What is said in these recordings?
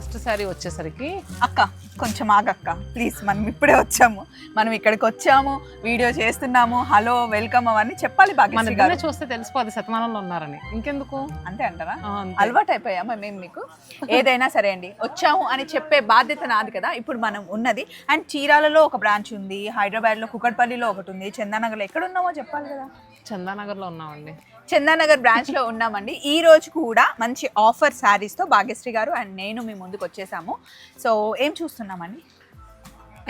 First sari వచ్చేసరికి అక్క కొంచెం ఆగక్క. ప్లీజ్ మనం ఇప్పుడే వచ్చాము. మనం ఇక్కడికి వచ్చాము వీడియో చేస్తున్నాము హలో వెల్కమ్ అవన్నీ చెప్పాలి భాగ్యశ్రీ గారు. చూస్తే తెలిసిపోద్ది శతమానంలో ఉన్నారని. ఇంకెందుకు? అంతే అంటారా. అలవాటు అయిపోయామా మేము మీకు? ఏదైనా సరే అండి వచ్చాము అని చెప్పే బాధ్యత నాది కదా ఇప్పుడు మనం ఉన్నది. అండ్ చీరాలలో ఒక బ్రాంచ్ ఉంది హైదరాబాద్లో కుకట్పల్లిలో ఒకటి ఉంది చందానగర్లో ఎక్కడ ఉన్నామో చెప్పాలి కదా. చందానగర్లో ఉన్నామండి. చందానగర్ బ్రాంచ్లో ఉన్నామండి. ఈ రోజు కూడా మంచి ఆఫర్ శారీస్తో భాగ్యశ్రీ గారు అండ్ నేను మీ ముందుకు వచ్చేసాము. సో ఏం చూస్తున్నామండి?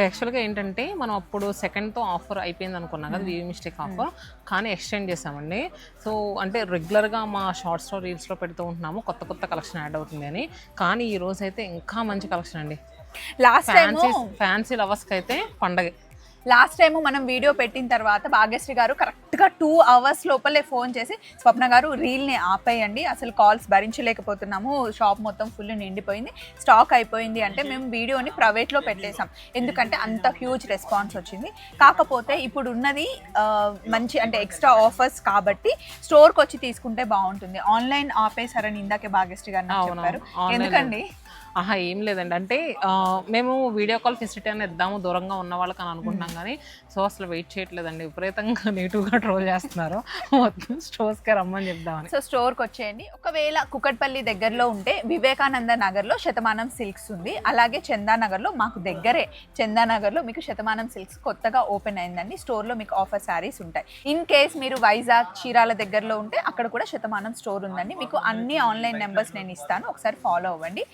యాక్చువల్గా ఏంటంటే మనం అప్పుడు సెకండ్తో ఆఫర్ అయిపోయింది అనుకున్నాం కదా వీ మిస్టేక్ ఆఫర్ కానీ ఎక్స్టెండ్ చేసామండి. సో అంటే రెగ్యులర్గా మా షార్ట్స్లో రీల్స్లో పెడుతూ ఉంటున్నాము. కొత్త కొత్త కలెక్షన్ యాడ్ అవుతుంది అని. కానీ ఈ రోజు అయితే ఇంకా మంచి కలెక్షన్ అండి. లాస్ట్ ఫ్యాన్సీ ఫ్యాన్సీ లవర్స్కి అయితే పండగ. లాస్ట్ టైం మనం వీడియో పెట్టిన తర్వాత భాగ్యశ్రీ గారు కరెక్ట్గా టూ అవర్స్ లోపలే ఫోన్ చేసి స్వప్న గారు రీల్ని ఆపేయండి. అసలు కాల్స్ భరించలేకపోతున్నాము. షాప్ మొత్తం ఫుల్ నిండిపోయింది. స్టాక్ అయిపోయింది. అంటే మేము వీడియోని ప్రైవేట్లో పెట్టేసాం ఎందుకంటే అంత హ్యూజ్ రెస్పాన్స్ వచ్చింది. కాకపోతే ఇప్పుడు ఉన్నది మంచి అంటే ఎక్స్ట్రా ఆఫర్స్ కాబట్టి స్టోర్కి వచ్చి తీసుకుంటే బాగుంటుంది. ఆన్లైన్ ఆపేశారని ఇందాకే భాగ్యశ్రీ గారు చెప్పారు. ఎందుకండి? ఆహా ఏం లేదండి. అంటే మేము వీడియో కాల్ ఫెసిలిటీ అని ఇద్దాము దూరంగా ఉన్న వాళ్ళకి అని అనుకుంటున్నాం కానీ సో అసలు వెయిట్ చేయట్లేదండి. విపరీతంగా నేటివ్గా ట్రోల్ చేస్తున్నారు. మొత్తం స్టోర్స్కే రమ్మని చెప్దామని. సో స్టోర్కి వచ్చేయండి. ఒకవేళ కుకట్పల్లి దగ్గరలో ఉంటే వివేకానంద నగర్లో శతమానం సిల్క్స్ ఉంది. అలాగే చందానగర్లో మాకు దగ్గరే చందానగర్లో మీకు శతమానం సిల్క్స్ కొత్తగా ఓపెన్ అయిందండి. స్టోర్లో మీకు ఆఫర్ శారీస్ ఉంటాయి. ఇన్ కేస్ మీరు వైజాగ్ చీరాల దగ్గరలో ఉంటే అక్కడ కూడా శతమానం స్టోర్ ఉందండి. మీకు అన్ని ఆన్లైన్ నెంబర్స్ నేను ఇస్తాను. ఒకసారి ఫాలో అవ్వండి.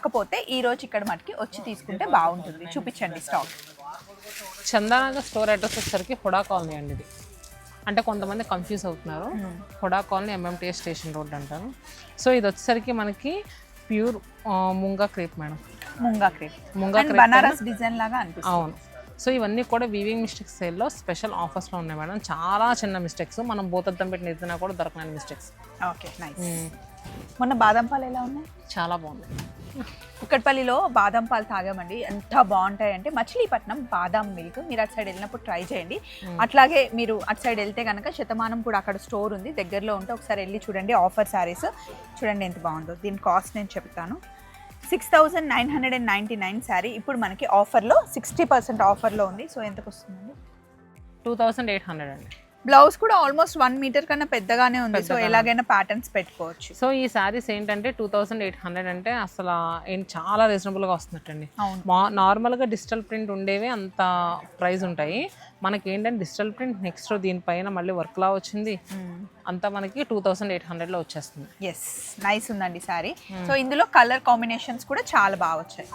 కాకపోతే ఈ రోజు ఇక్కడ మటుకి వచ్చి తీసుకుంటే బాగుంటుంది. చూపించండి స్టాక్ చందానగర్ స్టోర్ అడ్రస్ వచ్చేసరికి హుడా కాలనీ అండి ఇది. అంటే కొంతమంది కన్ఫ్యూజ్ అవుతున్నారు. HUDA colony MMTS station road అంటారు. సో ఇది వచ్చేసరికి మనకి pure munga crepe madam. Munga crepe munga crepe Banaras design లాగా అనిపిస్తుంది. అవును. సో ఇవన్నీ కూడా వీవింగ్ మిస్టేక్స్ సేల్లో స్పెషల్ ఆఫర్స్లో ఉన్నాయి మేడం. చాలా చిన్న మిస్టేక్స్ మనం బోతద్దం పెట్టిన ఎత్తునా కూడా దొరకని మిస్టేక్స్ ఓకే నైస్ మొన్న బాదం పాలు ఎలా ఉన్నాయి? చాలా బాగుంది. కుక్కట్పల్లిలో బాదం పాలు తాగామండి. ఎంత బాగుంటాయి అంటే మచిలీపట్నం బాదాం మిల్క్. మీరు అటు సైడ్ వెళ్ళినప్పుడు ట్రై చేయండి. అట్లాగే మీరు అటు సైడ్ వెళ్తే కనుక శతమానం కూడా అక్కడ స్టోర్ ఉంది. దగ్గరలో ఉంటే ఒకసారి వెళ్ళి చూడండి ఆఫర్ శారీస్. చూడండి ఎంత బాగుందో. దీని కాస్ట్ నేను చెప్తాను. Six thousand nine hundred and ninety nine saree. ఇప్పుడు మనకి ఆఫర్లో సిక్స్టీ పర్సెంట్ ఆఫర్లో ఉంది. సో ఎంతకు వస్తుందండి? టూ థౌసండ్ ఎయిట్ హండ్రెడ్ అండి. బ్లౌజ్ కూడా ఆల్మోస్ట్ వన్ మీటర్ కన్నా పెద్దగానే ఉంది. సో ఎలాగైనా ప్యాటర్న్స్ పెట్టుకోవచ్చు. సో ఈ శారీస్ ఏంటంటే టూ థౌసండ్ ఎయిట్ హండ్రెడ్ అంటే అసలు ఏం చాలా రీజనబుల్గా వస్తున్నట్టండి. నార్మల్గా డిజిటల్ ప్రింట్ ఉండేవి అంత ప్రైస్ ఉంటాయి. మనకి ఏంటంటే డిజిటల్ ప్రింట్ నెక్స్ట్ దీనిపైన మళ్ళీ వర్క్లా వచ్చింది. అంతా మనకి టూ థౌసండ్ ఎయిట్ హండ్రెడ్లో వచ్చేస్తుంది. ఎస్ నైస్ ఉందండి సారీ సో ఇందులో కలర్ కాంబినేషన్స్ కూడా చాలా బాగా వచ్చాయి.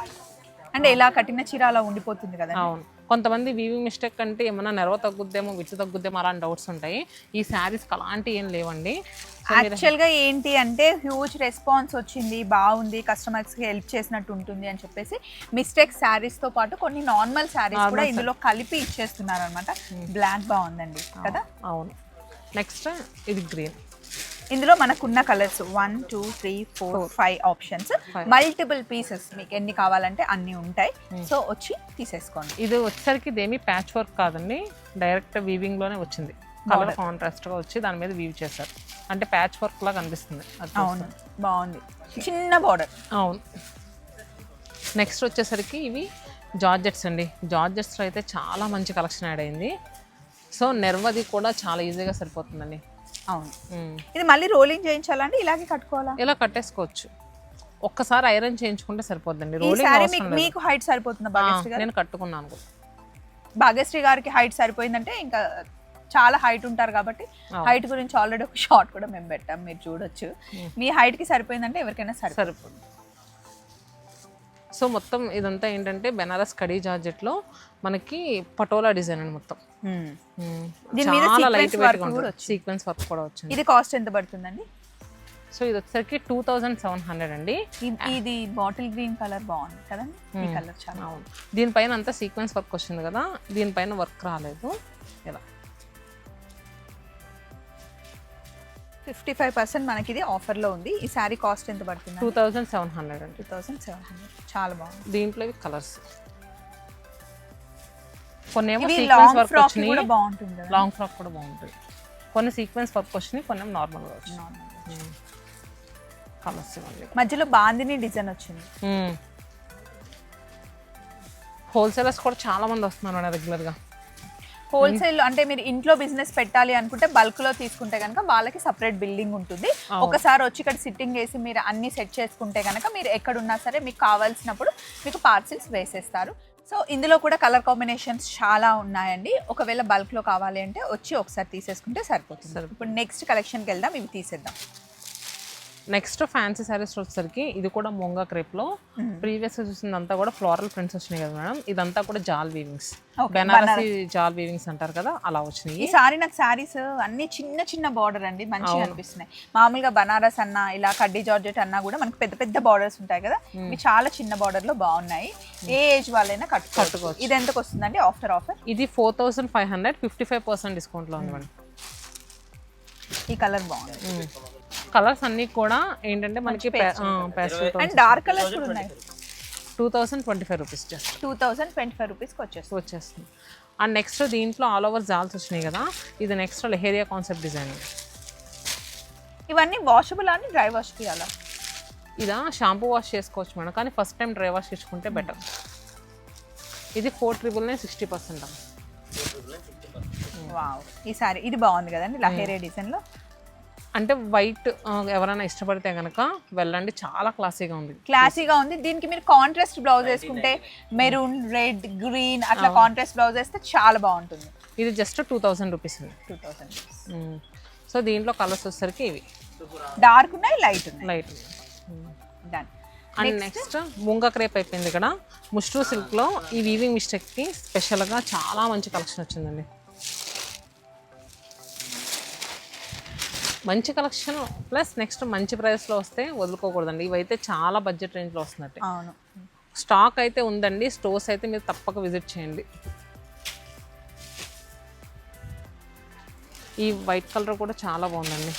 అంటే ఎలా కట్టిన చీర అలా ఉండిపోతుంది కదా అవును. కొంతమంది వీవింగ్ మిస్టేక్ అంటే ఏమన్నా నెరవ తగ్గుద్దేమో విచ్చు తగ్గుద్దేమో అలాంటి డౌట్స్ ఉంటాయి. ఈ శారీస్కి అలాంటి ఏం లేవండి. యాక్చువల్గా ఏంటి అంటే హ్యూజ్ రెస్పాన్స్ వచ్చింది బాగుంది కస్టమర్స్కి హెల్ప్ చేసినట్టు ఉంటుంది అని చెప్పేసి మిస్టేక్ శారీస్తో పాటు కొన్ని నార్మల్ శారీస్ కూడా ఇందులో కలిపి ఇచ్చేస్తున్నారు అనమాట బ్లాక్ బాగుందండి కదా? అవును. నెక్స్ట్ ఇది గ్రీన్ ఇందులో మనకున్న colours one two three four five options multiple pieces మీకు ఎన్ని కావాలంటే అన్ని ఉంటాయి. సో వచ్చి తీసేసుకోండి. ఇది వచ్చేసరికి ఇదేమి ప్యాచ్ వర్క్ కాదండి. డైరెక్ట్ వీవింగ్లోనే వచ్చింది. కలర్ కాంట్రాస్ట్గా వచ్చి దాని మీద వీవ్ చేశారు. అంటే ప్యాచ్ వర్క్ లాగా కనిపిస్తుంది అవును. బాగుంది. చిన్న బార్డర్ అవును. నెక్స్ట్ వచ్చేసరికి ఇవి జార్జెట్స్ అండి. జార్జెట్స్లో అయితే చాలా మంచి కలెక్షన్ యాడ్ అయింది. సో నెర్వది కూడా చాలా ఈజీగా సరిపోతుందండి. అవును. ఇది మళ్ళీ రోలింగ్ చేయించాలండి ఇలాగే కట్టుకోవాలా? ఇలా కట్టేసుకోవచ్చు. ఒక్కసారి ఐరన్ చేయించుకుంటే సరిపోద్దండి. రోలింగ్ అవసరం మీకు లేదు. మీకు హైట్ సరిపోతుందా ఆ, భాగ్యశ్రీ గారు? నేను కట్టుకున్నాను కూడా. భాగ్యశ్రీ గారికి హైట్ సరిపోయిందంటే ఇంకా చాలా హైట్ ఉంటారు కాబట్టి హైట్ గురించి ఆల్రెడీ ఒక షార్ట్ కూడా మేము పెట్టాం మీరు చూడొచ్చు. మీ హైట్కి సరిపోయిందంటే ఎవరికైనా సరిపోతుంది. సరిపోతుంది సో మొత్తం ఇదంతా ఏంటంటే బెనారస్ కడీ జార్జెట్లో మనకి పటోలా డిజైన్ అండి మొత్తం. దీని మీద కూడా. సీక్వెన్స్ వర్క్ కూడా వచ్చింది. ఇది కాస్ట్ ఎంత పడుతుందండి? సో ఇది వచ్చేసరికి టూ థౌజండ్ సెవెన్ హండ్రెడ్ అండి. ఇది- బాటిల్ గ్రీన్ కలర్ బాగుంది కదండి? ఈ కలర్ చాలా అవును. దీనిపైన అంతా సీక్వెన్స్ వర్క్ వచ్చింది కదా? దీనిపైన వర్క్ రాలేదు. ఇలా. ఫిఫ్టీ ఫైవ్ పర్సెంట్ మనకి ఇది ఆఫర్లో ఉంది. ఈ సారీ కాస్ట్ ఎంత పడుతుంది టూ థౌజండ్ సెవెన్ హండ్రెడ్ అండి. టూ థౌసండ్ సెవెన్ హండ్రెడ్ చాలా బాగుంది. దీంట్లో కలర్స్ కొన్ని ఏమో సీక్వెన్స్ వర్క్ వచ్చినాయి. లాంగ్ ఫ్రాక్ కూడా బాగుంటుంది. కొన్ని సీక్వెన్స్ వర్క్ వచ్చినాయి కొన్ని నార్మల్గా వచ్చినాయి. కలర్స్ ఇవ్వండి మధ్యలో బాందిని డిజైన్ వచ్చింది. హోల్సేలర్స్ కూడా చాలా మంది వస్తున్నారు మేడం రెగ్యులర్గా. హోల్సేల్ అంటే మీరు ఇంట్లో బిజినెస్ పెట్టాలి అనుకుంటే బల్క్లో తీసుకుంటే కనుక వాళ్ళకి సపరేట్ బిల్డింగ్ ఉంటుంది. ఒకసారి వచ్చి ఇక్కడ సిట్టింగ్ వేసి మీరు అన్ని సెట్ చేసుకుంటే కనుక మీరు ఎక్కడున్నా సరే మీకు కావాల్సినప్పుడు మీకు పార్సిల్స్ వేసేస్తారు. సో ఇందులో కూడా కలర్ కాంబినేషన్స్ చాలా ఉన్నాయండి. ఒకవేళ బల్క్లో కావాలి అంటే వచ్చి ఒకసారి తీసేసుకుంటే సరిపోతుంది. ఇప్పుడు నెక్స్ట్ కలెక్షన్కి వెళ్దాం ఇవి తీసేద్దాం. నెక్స్ట్ ఫ్యాన్సీ శారీస్ వచ్చేసరికి ఇది కూడా మొంగా క్రేప్లో ప్రీవియస్ చూసిందంతా కూడా ఫ్లోరల్ ప్రింట్స్ వచ్చినాయి కదా మేడం. ఇదంతా కూడా జాల్ వీవింగ్స్ బెనారసి జాల్ వీవింగ్స్ అంటారు కదా అలా వచ్చినాయి. ఈ సారీ నాకు శారీస్ అన్ని చిన్న చిన్న బార్డర్ అండి మంచిగా అనిపిస్తున్నాయి. మామూలుగా బనారస్ అన్న ఇలా కడ్డీ జార్జెట్ అన్నా కూడా మనకు పెద్ద పెద్ద బార్డర్స్ ఉంటాయి కదా ఇవి చాలా చిన్న బార్డర్లో బాగున్నాయి. ఏ ఏజ్ వాళ్ళైనా కట్టుకోవచ్చు. ఇది ఎంతకు వస్తుందండి ఆఫ్టర్ ఆఫర్? ఇది four thousand five hundred fifty five percent డిస్కౌంట్లో ఉంది మేడం. ఈ కలర్ బాగుంది. కలర్స్ అన్నీ కూడా ఏంటంటే మనకి పేస్టల్ అండ్ డార్క్ కలర్స్ కూడా ఉన్నాయి. Two thousand twenty five rupees just two thousand twenty five రూపీస్కి వచ్చేస్తుంది. వచ్చేస్తుంది. అండ్ నెక్స్ట్ దీంట్లో ఆల్ ఓవర్ జాల్స్ వచ్చినాయి కదా. ఇది నెక్స్ట్ లెహేరియా కాన్సెప్ట్ డిజైన్ ఇవన్నీ వాషబుల్ అని డ్రై వాష్ చేయాలా? ఇదా షాంపూ వాష్ చేసుకోవచ్చు మేడం. కానీ ఫస్ట్ టైం డ్రై వాష్ చేసుకుంటే బెటర్ ఇది four triple nine sixty percent wow ఈ సారీ ఇది బాగుంది కదండి లహేరియా డిజైన్లో? అంటే వైట్ ఎవరైనా ఇష్టపడితే కనుక వెళ్ళండి. చాలా క్లాసీగా ఉంది. క్లాసీగా ఉంది. దీనికి మీరు కాంట్రాస్ట్ బ్లౌజ్ వేసుకుంటే మెరూన్ రెడ్ గ్రీన్ అట్లా కాంట్రాస్ట్ బ్లౌజ్ వేస్తే చాలా బాగుంటుంది. ఇది జస్ట్ టూ థౌసండ్ రూపీస్ ఉంది టూ థౌసండ్ సో దీంట్లో కలర్స్ వచ్చేసరికి ఇవి. డార్క్ ఉన్నాయి లైట్ ఉన్నాయి. Light done and next moonga crepe అయిపోయింది ఇక్కడ. ముష్రూ సిల్క్లో ఈ వీవింగ్ మిస్టేక్కి స్పెషల్గా చాలా మంచి కలెక్షన్ వచ్చిందండి. మంచి కలెక్షన్ ప్లస్ నెక్స్ట్ మంచి ప్రైస్లో వస్తే వదులుకోకూడదండి. ఇవైతే చాలా బడ్జెట్ రేంజ్లో వస్తున్నట్టే. అవును. స్టాక్ అయితే ఉందండి. స్టోర్స్ అయితే మీరు తప్పక విజిట్ చేయండి. ఈ వైట్ కలర్ కూడా చాలా బాగుందండి.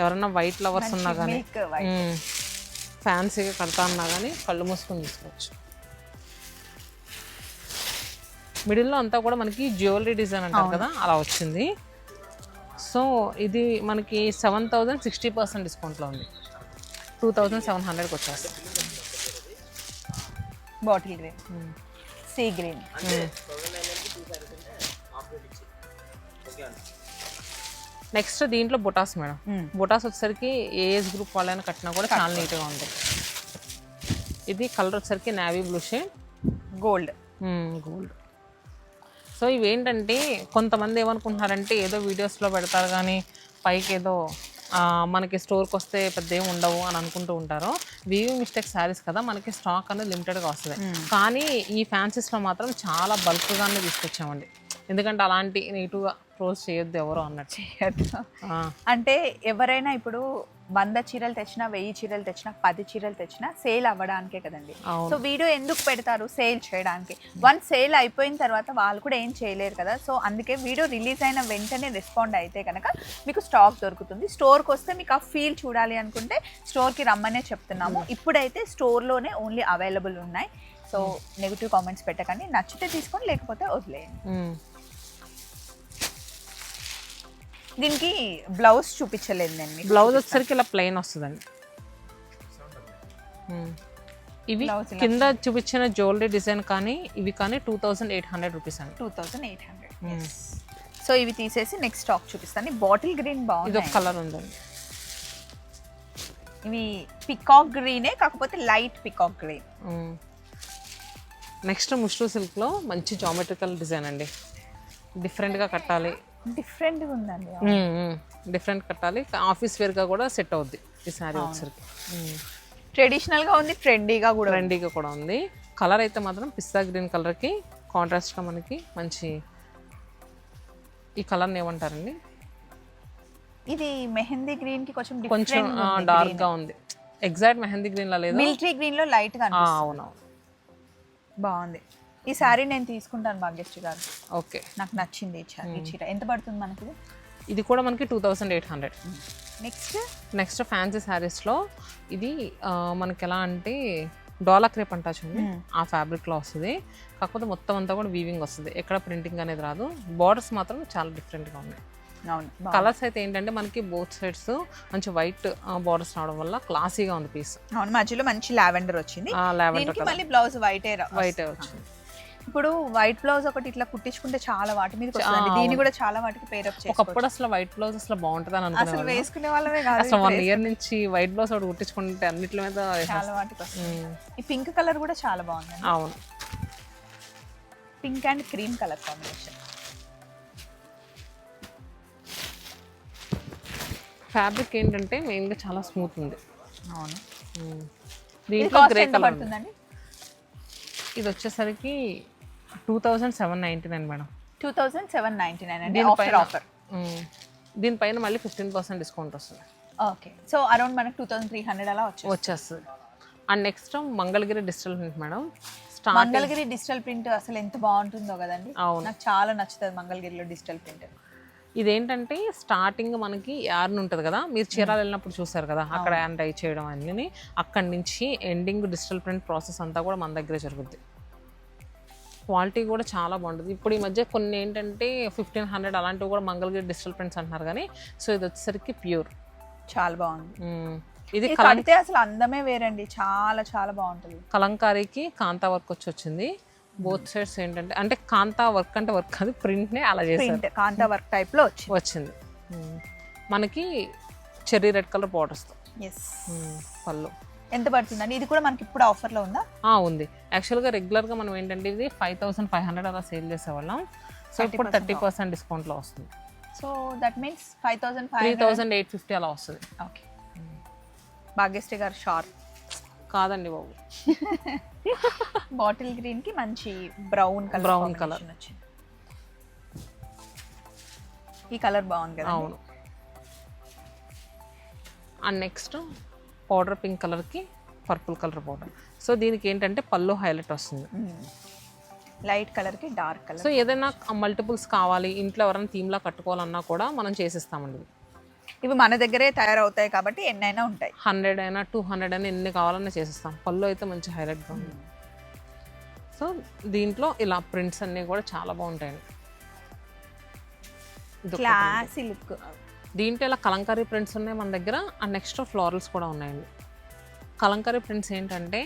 ఎవరైనా వైట్ లవర్స్ ఉన్నా కానీ ఫ్యాన్సీగా కడతా అన్నా కానీ కళ్ళు మూసుకొని తీసుకోవచ్చు. మిడిల్లో అంతా కూడా మనకి జ్యువెలరీ డిజైన్ అంటారు కదా అలా వచ్చింది. సో ఇది మనకి సెవెన్ థౌజండ్ సిక్స్టీ పర్సెంట్ డిస్కౌంట్లో ఉంది. టూ థౌజండ్ సెవెన్ హండ్రెడ్కి వచ్చేస్తుంది. Bottle green. Sea green. Next దీంట్లో బొటాస్ మేడం. బొటాస్ వచ్చేసరికి ఏ ఏజ్ గ్రూప్ వాళ్ళైనా కట్టినా కూడా చాలా నీట్గా ఉంటాయి ఇది కలర్ వచ్చేసరికి navy blue shade. Gold. Gold. So ఇవేంటంటే కొంతమంది ఏమనుకుంటున్నారంటే ఏదో వీడియోస్లో పెడతారు కానీ పైకి ఏదో మనకి స్టోర్కి వస్తే పెద్ద ఏమి ఉండవు అని అనుకుంటూ ఉంటారు. వీవింగ్ మిస్టేక్ శారీస్ కదా మనకి స్టాక్ అనేది లిమిటెడ్గా వస్తుంది. కానీ ఈ ఫ్యాన్సీస్లో మాత్రం చాలా బల్క్గానే తీసుకొచ్చామండి. ఎందుకంటే అలాంటి నెగిటివ్గా క్లోజ్ చేయొద్దు ఎవరు అన్నట్టు. అంటే ఎవరైనా ఇప్పుడు వంద చీరలు తెచ్చినా వెయ్యి చీరలు తెచ్చినా పది చీరలు తెచ్చినా సేల్ అవ్వడానికే కదండి. సో వీడియో ఎందుకు పెడతారు సేల్ చేయడానికి? వన్ సేల్ అయిపోయిన తర్వాత వాళ్ళు కూడా ఏం చేయలేరు కదా. సో అందుకే వీడియో రిలీజ్ అయిన వెంటనే రెస్పాండ్ అయితే కనుక మీకు స్టాక్ దొరుకుతుంది. స్టోర్కి వస్తే మీకు ఆ ఫీల్ చూడాలి అనుకుంటే స్టోర్కి రమ్మనే చెప్తున్నాము. ఇప్పుడైతే స్టోర్లోనే ఓన్లీ అవైలబుల్ ఉన్నాయి. సో నెగిటివ్ కామెంట్స్ పెట్టకండి. నచ్చితే తీసుకొని లేకపోతే వదిలేయండి. దీనికి బ్లౌజ్ చూపించలేదు నేను. బ్లౌజ్ వచ్చేసరికి ఇలా ప్లెయిన్ వస్తుందండి. మ్మ్. ఇవి కింద చూపించిన జ్యువెలరీ డిజైన్ కానీ ఇవి కానీ two thousand eight hundred rupees అండి. Two thousand eight hundred so ఇవి తీసేసి నెక్స్ట్ స్టాక్ చూపిస్తాను. బాటిల్ గ్రీన్ ఇది బాగుంది ఒక కలర్ ఉందండి. ఇవి పికాక్ గ్రీనే కాకపోతే light peacock green next mashru సిల్క్లో మంచి జామెట్రికల్ డిజైన్ అండి. డిఫరెంట్గా కట్టాలి. డిఫరెంట్గా ఉందండి డిఫరెంట్ కట్టాలి. ఆఫీస్ వేర్గా కూడా సెట్ అవుద్ది ఈ శారీ వచ్చేసరికి. ట్రెడిషనల్గా ఉంది ట్రెండీగా కూడా. ట్రెండీగా కూడా ఉంది. కలర్ అయితే మాత్రం పిస్తా గ్రీన్ కలర్కి కాంట్రాస్ట్గా మనకి మంచి ఈ కలర్ని ఏమంటారండి? ఇది మెహందీ గ్రీన్కి కొంచెం కొంచెం డార్క్గా ఉంది ఎగ్జాక్ట్ మెహందీ గ్రీన్లో లేదు? మిలిటరీ గ్రీన్లో లైట్గా. అవునవును. బాగుంది. ఈ సారీ నేను తీసుకుంటాను భాగ్యశ్రీ గారు. ఓకే. నాకు నచ్చింది ఈ ఈ చీర. ఎంత పడుతుంది మనకి? ఇది కూడా మనకి two thousand eight hundred next? Next fancy శారీస్లో ఇది మనకి ఎలా అంటే డోలా క్రేప్ అంటా చూడండి. ఆ ఫ్యాబ్రిక్లో వస్తుంది. కాకపోతే మొత్తం అంతా కూడా వీవింగ్ వస్తుంది. ఎక్కడ ప్రింటింగ్ అనేది రాదు. బార్డర్స్ మాత్రం చాలా డిఫరెంట్గా ఉన్నాయి. కలర్స్ అయితే ఏంటంటే మనకి బోత్ సైడ్స్ మంచి వైట్ బార్డర్స్ రావడం వల్ల క్లాసీగా ఉంది పీస్ అవును మధ్యలో మంచి లావెండర్ వచ్చింది. లావెండర్ మళ్ళీ బ్లౌజ్ వైట్ వైట్ వచ్చింది. ఇప్పుడు వైట్ బ్లౌజ్ ఒకటి ఇట్లా కుట్టించుకుంటే చాలా వాటి మీద దీన్ని. కూడా చాలా వాటికి చేసుకోవచ్చు. ఒకప్పుడు అసలు వైట్ బ్లౌజ్ అసలు బాగుంటుంది అని అసలు వేసుకునే వాళ్ళమే కాదు అసలు వన్ ఇయర్ నుంచి వైట్ బ్లౌజ్ ఒకటి కుట్టించుకుంటే అన్నిటి మీద చాలా వాటికి వస్తుంది. ఈ పింక్ కలర్ కూడా చాలా బాగుందండి. అవును. Pink and cream colour combination fabric ఏంటంటే మెయిన్గా చాలా స్మూత్ ఉంది. అవును. దీంట్లో గ్రే కలర్ పడుతుందండి? ఇది వచ్చేసరికి two thousand seven ninety nine madam. Two thousand seven ninety nine అండి ఆఫర్ ఆఫర్. దీనిపైన మళ్ళీ ఫిఫ్టీన్ పర్సెంట్ డిస్కౌంట్ వస్తుంది. ఓకే. సో అరౌండ్ మనకు టూ థౌసండ్ త్రీ హండ్రెడ్ అలా వచ్చేది వచ్చేస్తుంది. And next Mangalagiri digital print madam. Start Mangalagiri digital print అసలు ఎంత బాగుంటుందో కదండి. అవును. నాకు చాలా నచ్చుతుంది మంగళగిరిలో డిజిటల్ ప్రింట్. ఇదేంటంటే స్టార్టింగ్ మనకి యార్న్ ఉంటుంది కదా. మీరు చీరాలు వెళ్ళినప్పుడు చూసారు కదా అక్కడ యాన్ డై చేయడం అన్నీ అక్కడి నుంచి ఎండింగ్ డిజిటల్ ప్రింట్ ప్రాసెస్ అంతా కూడా మన దగ్గరే జరుగుద్ది. క్వాలిటీ కూడా చాలా బాగుంటుంది. ఇప్పుడు ఈ మధ్య కొన్ని ఏంటంటే ఫిఫ్టీన్ హండ్రెడ్ అలాంటివి కూడా మంగళగిరి డిజిటల్ ప్రింట్స్ అంటున్నారు కానీ సో ఇది వచ్చేసరికి ప్యూర్. చాలా బాగుంది. ఇది కడితే అసలు అందమే వేరండి. చాలా చాలా బాగుంటుంది. కలంకారీకి కాంతా వర్క్ వచ్చి వచ్చింది. బోత్ సైడ్స్ ఏంటంటే అంటే కాంతా వర్క్ అంటే వర్క్ కాదు ప్రింట్నే అలా ప్రింట్ కాంతా వర్క్ టైప్లో వచ్చింది. మనకి చెర్రీ రెడ్ కలర్ బార్డర్స్తో. ఎస్ పళ్ళు. ఎంత పడుతుందండి? ఇది కూడా మనకి ఇప్పుడు ఆఫర్లో ఉందా? ఆ, ఉంది. యాక్చువల్గా రెగ్యులర్గా మనం ఏంటంటే ఇది ఫైవ్ థౌసండ్ ఫైవ్ హండ్రెడ్ అలా సేల్ చేసేవాళ్ళం. సో ఇప్పుడు 30% థర్టీ పర్సెంట్ డిస్కౌంట్లో వస్తుంది. So that means five thousand five thousand eight fifty అలా వస్తుంది. ఓకే. భాగ్యశ్రీ గారు షార్ప్. కాదండి బాబు. బాటిల్ గ్రీన్కి మంచి బ్రౌన్ కలర్ colour. వచ్చింది. ఈ కలర్ బాగుంది కదా అవును. అండ్ నెక్స్ట్ పౌడర్ పింక్ కలర్కి పర్పుల్ కలర్ పౌడర్ సో దీనికి ఏంటంటే పళ్ళు హైలైట్ వస్తుంది. లైట్ కలర్కి డార్క్ కలర్ సో ఏదైనా మల్టిపుల్స్ కావాలి ఇంట్లో ఎవరైనా థీమ్లా కట్టుకోవాలన్నా కూడా మనం చేసిస్తామండి. ఇవి మన దగ్గరే తయారవుతాయి కాబట్టి ఎన్నైనా ఉంటాయి. హండ్రెడ్ అయినా టూ హండ్రెడ్ అయినా ఎన్ని కావాలన్నా చేసిస్తాం. పళ్ళు అయితే మంచి హైలైట్గా ఉంది. సో దీంట్లో ఇలా ప్రింట్స్ అన్నీ కూడా చాలా బాగుంటాయండి. క్లాసీ లుక్ దీంట్లో ఇలా కలంకారీ ప్రింట్స్ ఉన్నాయి మన దగ్గర. అండ్ నెక్స్ట్ ఫ్లోరల్స్ కూడా ఉన్నాయండి. కలంకారీ ప్రింట్స్ ఏంటంటే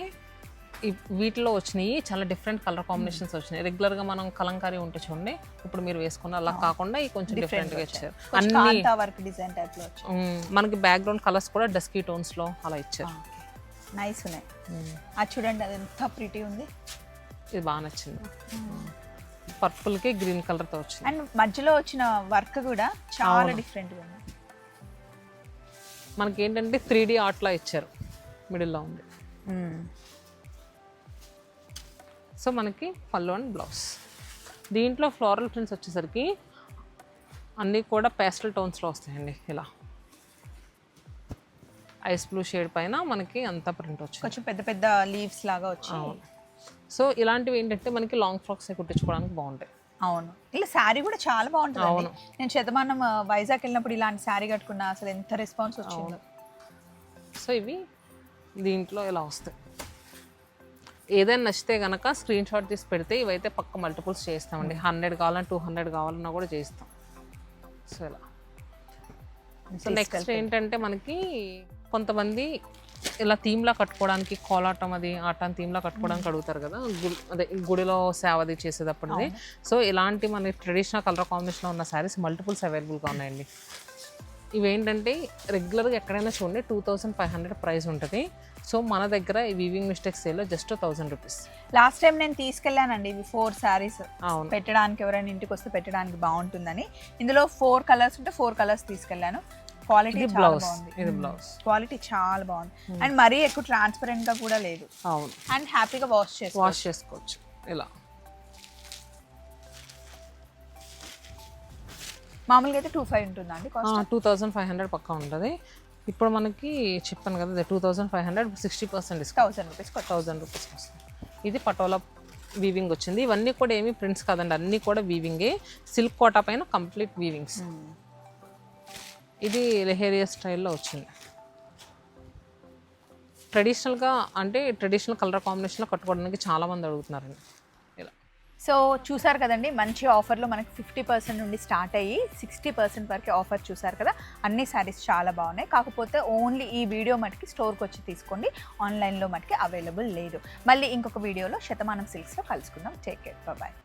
వీటిలో వచ్చినాయి చాలా డిఫరెంట్ కలర్ కాంబినేషన్స్ వచ్చినాయి. రెగ్యులర్గా మనం కలంకారీ ఉంటే చూడండి ఇప్పుడు మీరు వేసుకున్న అలా కాకుండా ఈ కొంచెం డిఫరెంట్గా ఇచ్చారు. అన్ని వర్క్ డిజైన్ మనకి బ్యాక్గ్రౌండ్ కలర్స్ కూడా డస్కీ టోన్స్లో అలా ఇచ్చారు. నైస్ ఉన్నాయి. అది చూడండి అది ఎంత ప్రిటీ ఉంది. ఇది బాగా నచ్చింది. పర్పుల్కి గ్రీన్ కలర్తో వచ్చింది. అండ్ మధ్యలో వచ్చిన వర్క్ కూడా చాలా డిఫరెంట్గా ఉంది. మనకి ఏంటంటే త్రీ డీ ఆర్ట్లో ఇచ్చారు. మిడిల్లో ఉంది. సో మనకి పళ్ళు అండ్ బ్లౌజ్. దీంట్లో ఫ్లోరల్ ప్రింట్స్ వచ్చేసరికి అన్నీ కూడా పేస్టల్ టోన్స్లో వస్తాయండి ఇలా. ఐస్ బ్లూ షేడ్ పైన మనకి అంతా ప్రింట్ వచ్చింది. కొంచెం పెద్ద పెద్ద లీవ్స్ లాగా వచ్చి అవును. సో ఇలాంటివి ఏంటంటే మనకి లాంగ్ ఫ్రాక్స్ కుట్టించుకోవడానికి బాగుంటాయి. అవును. ఇలా శారీ కూడా చాలా బాగుంటుంది అవును. నేను శతమానం వైజాగ్ వెళ్ళినప్పుడు ఇలాంటి శారీ కట్టుకున్నా అసలు ఎంత రెస్పాన్స్ వచ్చిందో. సో ఇవి దీంట్లో ఇలా వస్తాయి. ఏదైనా నచ్చితే కనుక స్క్రీన్ షాట్ తీసి పెడితే ఇవైతే పక్క మల్టిపుల్స్ చేస్తామండి హండ్రెడ్ కావాలన్నా టూ హండ్రెడ్ కావాలన్నా కూడా చేస్తాం సో ఇలా. సో నెక్స్ట్ ఏంటంటే మనకి కొంతమంది ఇలా థీమ్లా కట్టుకోవడానికి కోలాటం అది ఆటం థీమ్లా కట్టుకోవడానికి అడుగుతారు కదా అదే గుడిలో సేవది చేసేటప్పుడు సో ఇలాంటి మన ట్రెడిషనల్ కలర్ కాంబినేషన్లో ఉన్న శారీస్ మల్టిపుల్స్ అవైలబుల్గా ఉన్నాయండి. ఇవేంటంటే రెగ్యులర్గా ఎక్కడైనా చూడండి two thousand five hundred price ఉంటుంది. సో మన దగ్గర ఈ వీవింగ్ మిస్టేక్స్ సేల్లో just thousand rupees last time నేను తీసుకెళ్ళానండి ఇవి ఫోర్ శారీస్ పెట్టడానికి ఎవరైనా ఇంటికి వస్తే పెట్టడానికి బాగుంటుందని. ఇందులో ఫోర్ కలర్స్ ఉంటే ఫోర్ కలర్స్ తీసుకెళ్ళాను. క్వాలిటీ బ్లౌజ్ బాగుంది. ఇది బ్లౌజ్ క్వాలిటీ చాలా బాగుంది. అండ్ మరీ ఎక్కువ ట్రాన్స్పరెంట్గా కూడా లేదు. అవును. అండ్ హ్యాపీగా వాష్ చేసుకో వాష్ చేసుకోవచ్చు. ఇలా. మామూలుగా అయితే టూ ఫైవ్ ఉంటుందా అండి cost two thousand five hundred పక్కా ఉంటుంది. ఇప్పుడు మనకి చెప్పాను కదా two thousand five hundred sixty percent discount thousand rupees thousand రూపీస్కి వస్తుంది. ఇది పటోలా వీవింగ్ వచ్చింది. ఇవన్నీ కూడా ఏమి ప్రింట్స్ కాదండి. అన్నీ కూడా వీవింగే సిల్క్ కోటా పైన కంప్లీట్ వీవింగ్స్ ఇది లెహేరియా స్టైల్లో వచ్చింది. ట్రెడిషనల్గా అంటే ట్రెడిషనల్ కలర్ కాంబినేషన్లో కట్టుకోవడానికి చాలామంది అడుగుతున్నారండి. ఇలా. సో చూసారు కదండి మంచి ఆఫర్లో మనకి ఫిఫ్టీ పర్సెంట్ నుండి స్టార్ట్ అయ్యి సిక్స్టీ పర్సెంట్ వరకు ఆఫర్ చూసారు కదా అన్ని శారీస్ చాలా బాగున్నాయి. కాకపోతే ఓన్లీ ఈ వీడియో మటుకి స్టోర్కి వచ్చి తీసుకోండి ఆన్లైన్లో మటుకి అవైలబుల్ లేదు. మళ్ళీ ఇంకొక వీడియోలో శతమానం సిల్క్స్లో కలుసుకుందాం. Take care. బాయ్